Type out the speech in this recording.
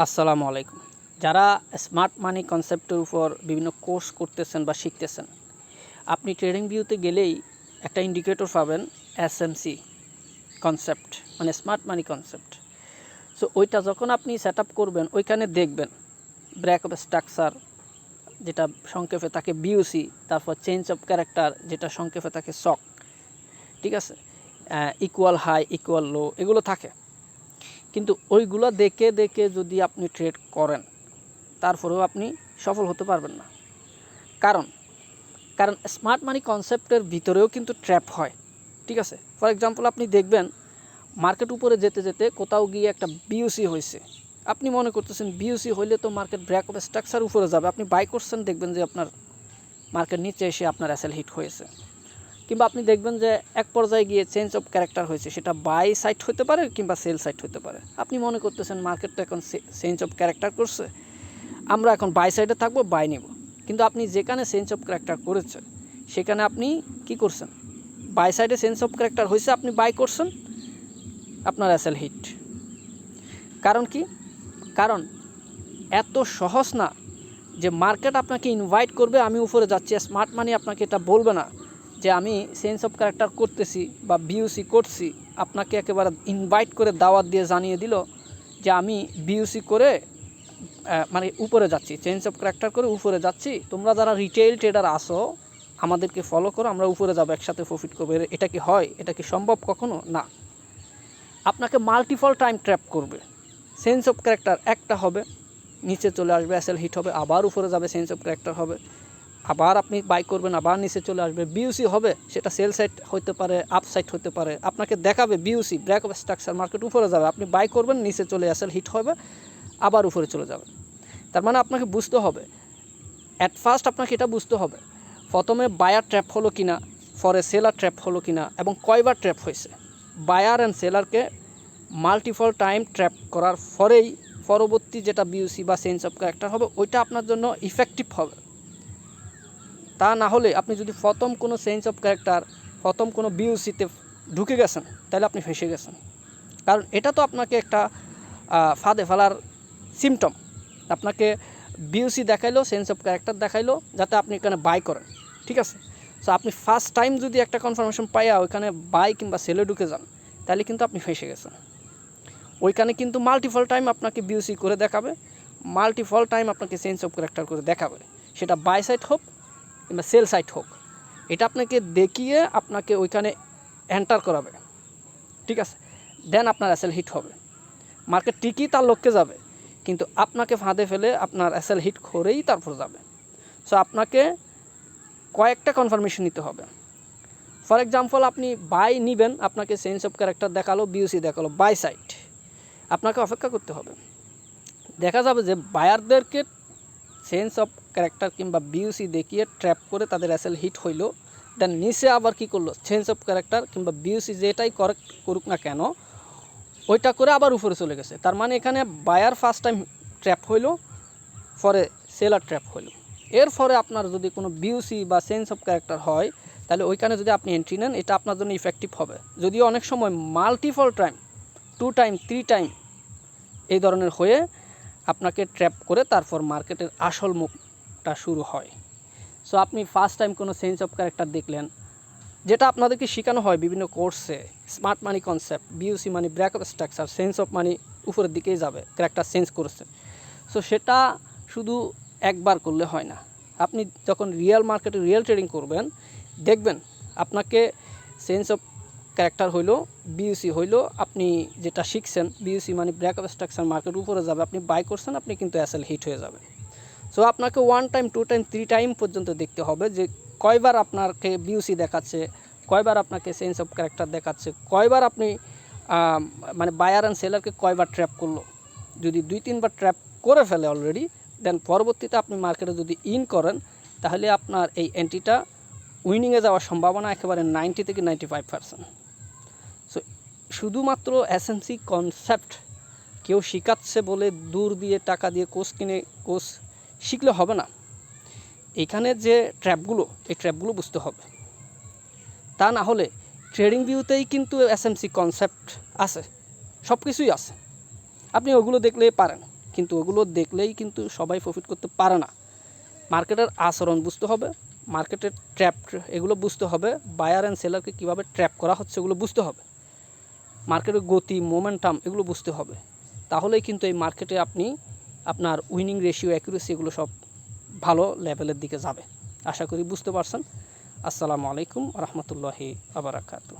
আসসালামু আলাইকুম। যারা স্মার্ট মানি কনসেপ্টের উপর বিভিন্ন কোর্স করতেছেন বা শিখতেছেন, আপনি ট্রেডিং ভিউতে গেলেই একটা ইন্ডিকেটর পাবেন এসএমসি কনসেপ্ট মানে স্মার্ট মানি কনসেপ্ট সো ওইটা যখন আপনি সেট করবেন, ওইখানে দেখবেন ব্র্যাক অফ স্ট্রাকচার যেটা সংক্ষেপে থাকে বিউসি তারপর চেঞ্জ অফ ক্যারেক্টার যেটা সংক্ষেপে তাকে শক ঠিক আছে? ইকুয়াল হাই ইকুয়াল লো এগুলো থাকে। কিন্তু ওইগুলো দেখে দেখে যদি আপনি ট্রেড করেন, তারপরেও আপনি সফল হতে পারবেন না। কারণ কারণ স্মার্ট মানি কনসেপ্টের ভিতরেও কিন্তু ট্র্যাপ হয়, ঠিক আছে? ফর এক্সাম্পল আপনি দেখবেন মার্কেট উপরে যেতে যেতে কোথাও গিয়ে একটা বিউসি হয়েছে। আপনি মনে করতেছেন বিউসি হইলে তো মার্কেট ব্র্যাক অফ স্ট্রাকচার উপরে যাবে। আপনি বাই করছেন, দেখবেন যে আপনার মার্কেট নিচে এসে আপনার অ্যাসেল হিট হয়েছে। কিংবা আপনি দেখবেন যে এক পর্যায়ে গিয়ে চেঞ্জ অফ ক্যারেক্টার হয়েছে, সেটা বাই সাইট হতে পারে কিংবা সেল সাইট হতে পারে। আপনি মনে করতেছেন মার্কেট তো এখন চেঞ্জ অফ ক্যারেক্টার করছে, আমরা এখন বাই সাইডে থাকব বাই নেব। কিন্তু আপনি যেখানে চেঞ্জ অফ ক্যারেক্টার করেছে সেখানে আপনি কি করছেন? বাই সাইডে চেঞ্জ অফ ক্যারেক্টার হয়েছে, আপনি বাই করছেন, আপনার অ্যাসেল হিট কারণ কি? কারণ এত সহজ না যে মার্কেট আপনাকে ইনভাইট করবে, আমি উপরে যাচ্ছি স্মার্ট মানি আপনাকে এটা বলবে না। যে আমি সেন্স অফ ক্যারেক্টার করতেছি বা বিউসি করছি, আপনাকে একেবারে ইনভাইট করে দাওয়াত দিয়ে জানিয়ে দিল যে আমি বিউসি করে মানে উপরে যাচ্ছি চেঞ্জ অফ ক্যারেক্টার করে উপরে যাচ্ছি। তোমরা যারা রিটেল ট্রেডার আসো আমাদেরকে ফলো করো, আমরা উপরে যাব, একসাথে প্রফিট করব। এটা কি হয়? এটা কি সম্ভব কখনো? না। আপনাকে মাল্টিপল টাইম ট্র্যাপ করবে। সেন্স অফ ক্যারেক্টার একটা হবে, নিচে চলে আসবে অ্যাসেল হিট হবে, আবার উপরে যাবে সেন্স অফ ক্যারেক্টার হবে। আবার আপনি বাই করবেন, আবার নিচে চলে আসবে। বিউসি হবে, সেটা সেল সাইট হতে পারে আপ সাইট হতে পারে। আপনাকে দেখাবে বিউসি ব্র্যাক অফ স্ট্রাকচার মার্কেট উপরে যাবে। আপনি বাই করবেন, নিচে চলে অ্যাসেল হিট হবে, আবার উপরে চলে যাবে। তার মানে আপনাকে বুঝতে হবে। অ্যাট ফার্স্ট আপনাকে এটা বুঝতে হবে। প্রথমে বায়ার ট্র্যাপ হলো কিনা, পরে সেলার ট্র্যাপ হলো কিনা, এবং কয়বার ট্র্যাপ হয়েছে। বায়ার অ্যান্ড সেলারকে মাল্টিপল টাইম ট্র্যাপ করার পরেই পরবর্তী যেটা বিউসি বা সেন্স অফ ক্যারেক্টার হবে, ওইটা আপনার জন্য ইফেক্টিভ হবে। তা না হলে আপনি যদি প্রথম কোনো সেন্স অফ ক্যারেক্টার প্রথম কোনো বিউসিতে ঢুকে গেছেন, তাহলে আপনি ফেসে গেছেন। কারণ এটা তো আপনাকে একটা ফাঁদে ফেলার সিমটম আপনাকে বিউসি দেখাইলো সেন্স অফ ক্যারেক্টার দেখাইলো, যাতে আপনি এখানে বাই করেন, ঠিক আছে? সো আপনি ফার্স্ট টাইম যদি একটা কনফার্মেশন পাইয়া ওইখানে বাই কিংবা সেলে ঢুকে যান, তাহলে কিন্তু আপনি ফেসে গেছেন। ওইখানে কিন্তু মাল্টিপল টাইম আপনাকে বিউসি করে দেখাবে মাল্টিপল টাইম আপনাকে সেন্স অফ ক্যারেক্টার করে দেখাবে। সেটা বাই সাইড হোক কিংবা সেল সাইট হোক, এটা আপনাকে দেখিয়ে আপনাকে ওইখানে এন্টার করাবে। ঠিক আছে? দেন আপনার অ্যাসেল হিট হবে। মার্কেট ঠিকই তার লক্ষ্যে যাবে, কিন্তু আপনাকে ফাঁদে ফেলে আপনার অ্যাসেল হিট করেই তারপর যাবে। সো আপনাকে কয়েকটা কনফার্মেশন নিতে হবে। ফর এক্সাম্পল আপনি বাই নিবেন, আপনাকে সেন্স অফ ক্যারেক্টার দেখাল বিউসি দেখাল বাই সাইট আপনাকে অপেক্ষা করতে হবে। দেখা যাবে যে বায়ারদেরকে সেন্স অফ ক্যারেক্টার কিংবা বিউসি দেখিয়ে ট্র্যাপ করে তাদের অ্যাসেল হিট হইল। দেন নিচে আবার কি করল? সেন্স অফ ক্যারেক্টার কিংবা বিউসি যেটাই করে করুক না কেন, ওইটা করে আবার উপরে চলে গেছে। তার মানে এখানে বায়ার ফার্স্ট টাইম ট্র্যাপ হইল, পরে সেলার ট্র্যাপ হইল। এর পরে আপনার যদি কোনো বিউসি বা সেন্স অফ ক্যারেক্টার হয়, তাহলে ওইখানে যদি আপনি এন্ট্রি নেন, এটা আপনার জন্য ইফেক্টিভ হবে। যদিও অনেক সময় multiple time two time three time এই ধরনের হয়ে আপনাকে ট্র্যাপ করে তারপর মার্কেটের আসল মুখটা শুরু হয়। সো আপনি ফার্স্ট টাইম কোনো সেন্স অফ ক্যারেক্টার দেখলেন, যেটা আপনাদেরকে শেখানো হয় বিভিন্ন কোর্সে smart money concept বিউসি money break of structure sense of money উপরের দিকেই যাবে ক্যারেক্টার চেঞ্জ করছে সো সেটা শুধু একবার করলে হয় না। আপনি যখন রিয়েল মার্কেটে রিয়েল ট্রেডিং করবেন, দেখবেন আপনাকে সেন্স অফ ক্যারেক্টার হইল বিউসি হইল, আপনি যেটা শিখছেন বিউসি মানে ব্র্যাক অফ স্ট্রাকচার মার্কেট উপরে যাবে, আপনি বাই করছেন, আপনি কিন্তু অ্যাসেল হিট হয়ে যাবে সো আপনাকে one time two time three time পর্যন্ত দেখতে হবে যে কয়বার আপনাকে বিউসি দেখাচ্ছে, কয়বার আপনাকে সেন্স অফ ক্যারেক্টার দেখাচ্ছে, কয়বার আপনি মানে বায়ার অ্যান্ড সেলারকে কয়বার ট্র্যাপ করল। যদি দুই, তিনবার ট্র্যাপ করে ফেলে অলরেডি দেন পরবর্তীতে আপনি মার্কেটে যদি ইন করেন, তাহলে আপনার এই এন্ট্রিটা উইনিংয়ে যাওয়ার সম্ভাবনা একেবারে নাইনটি থেকে নাইনটি ফাইভ পার্সেন্ট শুধুমাত্র এসএমসি কনসেপ্ট কেউ শেখাচ্ছে বলে দূর দিয়ে টাকা দিয়ে কোর্স কিনে, কোর্স শিখলে হবে না। এখানে যে ট্র্যাপগুলো এই ট্র্যাপগুলো বুঝতে হবে। তা না হলে ট্রেডিং ভিউতেই কিন্তু এসএমসি কনসেপ্ট আছে সব কিছুই আছে। আপনি ওগুলো দেখলে পারেন, কিন্তু ওগুলো দেখলেই কিন্তু সবাই প্রফিট করতে পারে না। মার্কেটের আচরণ বুঝতে হবে মার্কেটের ট্র্যাপ এগুলো বুঝতে হবে বায়ার অ্যান্ড সেলারকে কীভাবে ট্র্যাপ করা হচ্ছে এগুলো বুঝতে হবে। মার্কেটের গতি মোমেন্টাম এগুলো বুঝতে হবে। তাহলেই কিন্তু এই মার্কেটে আপনি আপনার উইনিং রেশিও অ্যাকুরেসি এগুলো সব ভালো লেভেলের দিকে যাবে। আশা করি বুঝতে পারছেন। আসসালামু আলাইকুম রহমতুল্লাহি আবরাকাতু